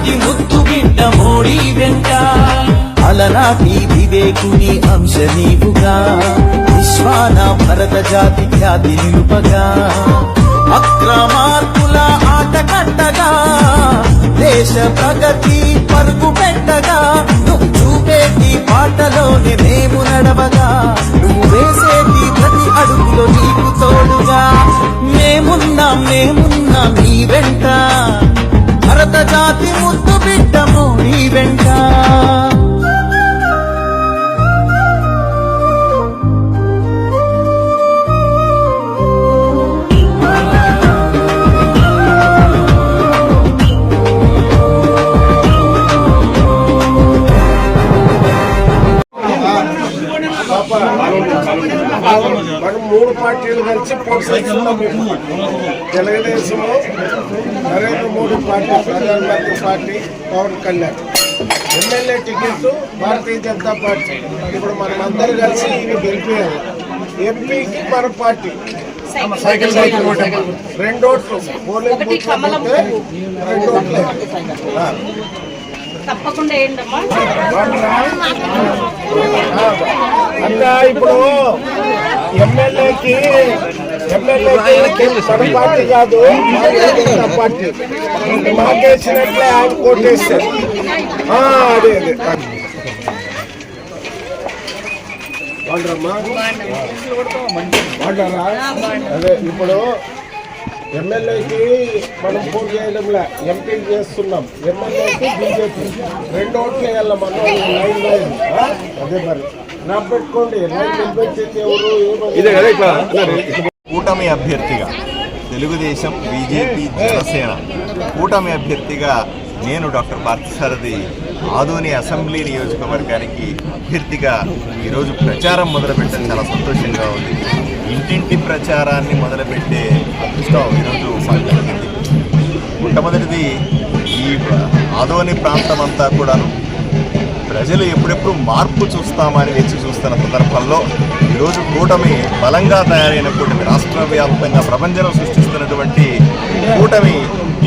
జాతి ముద్దు బిడ్డ మోడీ వెంట. అలనాటి వివేకుని అంశ నీవుగా. విశ్వాన భరత జాతి ఖ్యాతి నిలుపగా. అక్రమార్కుల ఆట కట్టగా దేశ ప్రగతి పరుగు పెట్టగా. నువ్వు చూపేటి పాటలోనే మేము నడవగా. నువ్వు వేసేటి ప్రతి అడుగులో నీకు తోడుగా. మేమున్నాం మేమున్నాం నీ వెంట. భరత జాతి మనం మూడు పార్టీలు కలిసి పోటీ తెలుగుదేశము నరేంద్ర మోడీ పార్టీ ప్రధానమంత్రి party Pawan Kalyan. MLA ticket Bharatiya Janata party. ఇప్పుడు మనం అందరూ కలిసి ఇవి గెలిపేయాలి ఎంపీకి మన పార్టీ. సైకిల్ సైకిల్ రెండు ఓట్లు. పోలింగ్. పోతే రెండు ఓట్లు. తప్పకుండా ఏంటమ్మా అంటే ఇప్పుడు ఎమ్మెల్యేకి ఎమ్మెల్యేకి మన పార్టీ కాదు పార్టీ. మాకేసినట్లే ఆయన కోటేస్తారు ఆ, అదే అదే. బాగుంటారమ్మా బాగుంటారా అదే ఇప్పుడు ఎమ్మెల్యేకి మనం పోటీ చేయడంలే ఎంపీ చేస్తున్నాం. ఎమ్మెల్యేకి బీజేపీ. రెండు ఓట్లు వేయాలి మనం లైన్ లైన్? అదే మరి. నా పెట్టుకోండి. లైన్ నిలబెట్టేది ఎవరు కూటమి అభ్యర్థిగా తెలుగుదేశం బీజేపీ జనసేన. కూటమి అభ్యర్థిగా నేను డాక్టర్ పార్థసారథి ఆదోని అసెంబ్లీ నియోజకవర్గానికి అభ్యర్థిగా ఈరోజు ప్రచారం మొదలుపెట్టడం చాలా సంతోషంగా ఉంది. ఇంటింటి ప్రచారాన్ని మొదలుపెట్టే అదృష్టం ఈరోజు మాకు మొట్టమొదటిది ఈ ఆదోని ప్రాంతం అంతా కూడాను ప్రజలు ఎప్పుడెప్పుడు మార్పు చూస్తామని వేచి చూస్తున్న సందర్భంలో ఈరోజు కూటమి బలంగా తయారైన కూటమి రాష్ట్ర వ్యాప్తంగా ప్రపంచంలో సృష్టిస్తున్నటువంటి కూటమి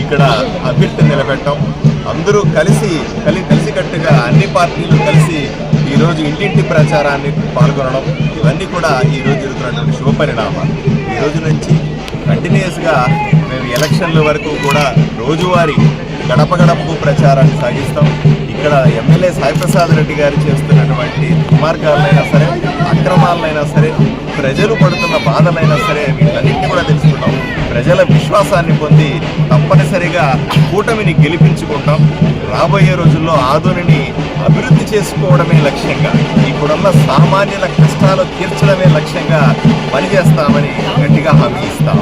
ఇక్కడ అభ్యర్థి నిలబెట్టడం. అందరూ కలిసి కలి కలిసికట్టుగా అన్ని పార్టీలు కలిసి ఈరోజు ఇంటింటి ప్రచారాన్ని పాల్గొనడం ఇవన్నీ కూడా ఈరోజు జరుగుతున్నటువంటి శుభ పరిణామాలు. ఈ రోజు నుంచి కంటిన్యూస్గా మేము ఎలక్షన్ల వరకు కూడా రోజువారీ గడప గడపకు ప్రచారాన్ని సాగిస్తాం. ఇక్కడ ఎమ్మెల్యే సాయిప్రసాద్ రెడ్డి గారు చేస్తున్నటువంటి దుర్మార్గాలైనా సరే అక్రమాలైనా సరే ప్రజలు పడుతున్న బాధలైనా సరే వీటన్నింటినీ కూడా తెలుసుకుంటాం. ప్రజల విశ్వాసాన్ని పొంది తప్పనిసరిగా కూటమిని గెలిపించుకుంటాం. రాబోయే రోజుల్లో ఆధునిని అభివృద్ధి చేసుకోవడమే లక్ష్యంగా ఇప్పుడున్న సామాన్యుల కష్టాలు తీర్చడమే లక్ష్యంగా పనిచేస్తామని గట్టిగా హామీ ఇస్తాం.